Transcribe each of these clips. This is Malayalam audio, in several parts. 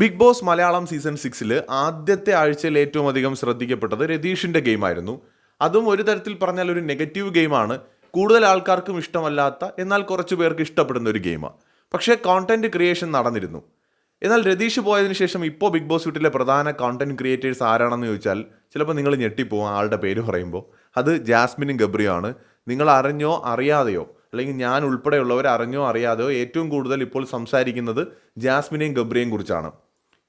ബിഗ് ബോസ് മലയാളം സീസൺ സിക്സിൽ ആദ്യത്തെ ആഴ്ചയിൽ ഏറ്റവും അധികം ശ്രദ്ധിക്കപ്പെട്ടത് രതീഷിന്റെ ഗെയിമായിരുന്നു. അതും ഒരു തരത്തിൽ പറഞ്ഞാൽ ഒരു നെഗറ്റീവ് ഗെയിമാണ്. കൂടുതൽ ആൾക്കാർക്കും ഇഷ്ടമല്ലാത്ത എന്നാൽ കുറച്ച് പേർക്ക് ഇഷ്ടപ്പെടുന്ന ഒരു ഗെയിമാണ് പക്ഷേ കോണ്ടന്റ് ക്രിയേഷൻ നടന്നിരുന്നു. എന്നാൽ രതീഷ് പോയതിനു ശേഷം ഇപ്പോൾ ബിഗ് ബോസ് വീട്ടിലെ പ്രധാന കോണ്ടന്റ് ക്രിയേറ്റേഴ്സ് ആരാണെന്ന് ചോദിച്ചാൽ ചിലപ്പോൾ നിങ്ങൾ ഞെട്ടിപ്പോവും ആളുടെ പേര് പറയുമ്പോൾ. അത് ജാസ്മിനും ഗബ്രിയോ ആണ് നിങ്ങൾ അറിഞ്ഞോ അറിയാതെയോ അല്ലെങ്കിൽ ഞാൻ ഉൾപ്പെടെയുള്ളവർ അറിഞ്ഞോ അറിയാതെയോ ഏറ്റവും കൂടുതൽ ഇപ്പോൾ സംസാരിക്കുന്നത് ജാസ്മിനെയും ഗബ്രിയെയും കുറിച്ചാണ്.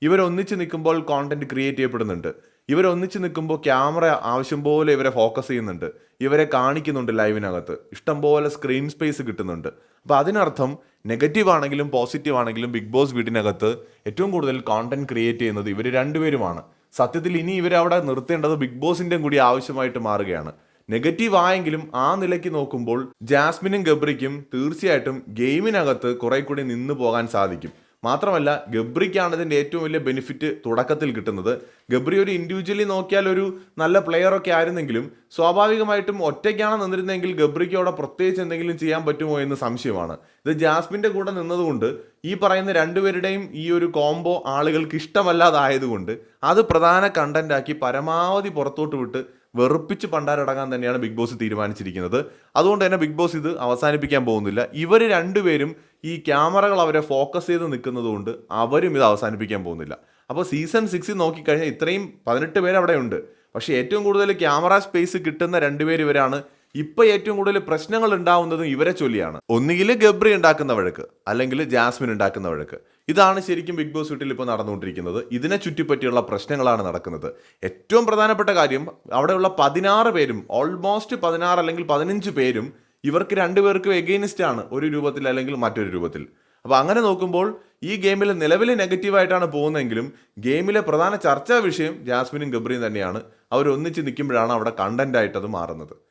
ഇവരൊന്നിച്ച് നിൽക്കുമ്പോൾ കോണ്ടന്റ് ക്രിയേറ്റ് ചെയ്യപ്പെടുന്നുണ്ട്. ഇവരൊന്നിച്ച് നിൽക്കുമ്പോൾ ക്യാമറ ആവശ്യം പോലെ ഇവരെ ഫോക്കസ് ചെയ്യുന്നുണ്ട്. ഇവരെ കാണിക്കുന്നുണ്ട് ലൈവിനകത്ത് ഇഷ്ടംപോലെ സ്ക്രീൻ സ്പേസ് കിട്ടുന്നുണ്ട്. അപ്പോൾ അതിനർത്ഥം നെഗറ്റീവ് ആണെങ്കിലും പോസിറ്റീവ് ആണെങ്കിലും ബിഗ് ബോസ് വീടിനകത്ത് ഏറ്റവും കൂടുതൽ കോണ്ടന്റ് ക്രിയേറ്റ് ചെയ്യുന്നത് ഇവർ രണ്ടുപേരുമാണ്. സത്യത്തിൽ ഇനി ഇവരെ അവിടെ നിർത്തേണ്ടത് ബിഗ് ബോസിന്റെയും കൂടി ആവശ്യമായിട്ട് മാറുകയാണ്. നെഗറ്റീവ് ആയെങ്കിലും ആ നിലയ്ക്ക് നോക്കുമ്പോൾ ജാസ്മിനും ഗബ്രിക്കും തീർച്ചയായിട്ടും ഗെയിമിനകത്ത് കുറെ കൂടി നിന്ന് പോകാൻ സാധിക്കും. മാത്രമല്ല ഗബ്രിക്കാണ് ഇതിന്റെ ഏറ്റവും വലിയ ബെനിഫിറ്റ് തുടക്കത്തിൽ കിട്ടുന്നത്. ഗബ്രി ഒരു ഇൻഡിവിജ്വലി നോക്കിയാൽ ഒരു നല്ല പ്ലെയർ ഒക്കെ ആയിരുന്നെങ്കിലും സ്വാഭാവികമായിട്ടും ഒറ്റയ്ക്കാണ് നിന്നിരുന്നെങ്കിൽ ഗബ്രിക്ക് അവിടെ പ്രത്യേകിച്ച് എന്തെങ്കിലും ചെയ്യാൻ പറ്റുമോ എന്ന് സംശയമാണ്. ഇത് ജാസ്മിന്റെ കൂടെ നിന്നതുകൊണ്ട് ഈ പറയുന്ന രണ്ടുപേരുടെയും ഈ ഒരു കോംബോ ആളുകൾക്ക് ഇഷ്ടമല്ലാതായതുകൊണ്ട് അത് പ്രധാന കണ്ടന്റാക്കി പരമാവധി പുറത്തോട്ട് വിട്ട് വെറുപ്പിച്ച് പണ്ടാരടങ്ങാൻ തന്നെയാണ് ബിഗ് ബോസ് തീരുമാനിച്ചിരിക്കുന്നത്. അതുകൊണ്ട് തന്നെ ബിഗ് ബോസ് ഇത് അവസാനിപ്പിക്കാൻ പോകുന്നില്ല. ഇവർ രണ്ടുപേരും ഈ ക്യാമറകൾ അവരെ ഫോക്കസ് ചെയ്ത് നിൽക്കുന്നതുകൊണ്ട് അവരും ഇത് അവസാനിപ്പിക്കാൻ പോകുന്നില്ല. അപ്പോൾ സീസൺ സിക്സിൽ നോക്കിക്കഴിഞ്ഞാൽ ഇത്രയും പതിനെട്ട് പേര് അവിടെ ഉണ്ട് പക്ഷേ ഏറ്റവും കൂടുതൽ ക്യാമറ സ്പേസ് കിട്ടുന്ന രണ്ടുപേര് ഇവരാണ്. ഇപ്പൊ ഏറ്റവും കൂടുതൽ പ്രശ്നങ്ങൾ ഉണ്ടാവുന്നതും ഇവരെ ചൊല്ലിയാണ്. ഒന്നുകിൽ ഗബ്രി ഉണ്ടാക്കുന്ന വഴക്ക് അല്ലെങ്കിൽ ജാസ്മിൻ ഉണ്ടാക്കുന്ന വഴക്ക്. ഇതാണ് ശരിക്കും ബിഗ് ബോസ് വീട്ടിൽ ഇപ്പോൾ നടന്നുകൊണ്ടിരിക്കുന്നത്. ഇതിനെ ചുറ്റിപ്പറ്റിയുള്ള പ്രശ്നങ്ങളാണ് നടക്കുന്നത്. ഏറ്റവും പ്രധാനപ്പെട്ട കാര്യം അവിടെയുള്ള പതിനാറ് പേരും ഓൾമോസ്റ്റ് പതിനാറ് അല്ലെങ്കിൽ പതിനഞ്ച് പേരും ഇവർക്ക് രണ്ടുപേർക്കും എഗെയിനിസ്റ്റ് ആണ്. ഒരു രൂപത്തിൽ അല്ലെങ്കിൽ മറ്റൊരു രൂപത്തിൽ. അപ്പോൾ അങ്ങനെ നോക്കുമ്പോൾ ഈ ഗെയിമിൽ നിലവിൽ നെഗറ്റീവായിട്ടാണ് പോകുന്നതെങ്കിലും ഗെയിമിലെ പ്രധാന ചർച്ചാ വിഷയം ജാസ്മിനും ഗബ്രിയും തന്നെയാണ്. അവർ ഒന്നിച്ച് നിൽക്കുമ്പോഴാണ് അവിടെ കണ്ടന്റ് ആയിട്ട് അത് മാറുന്നത്.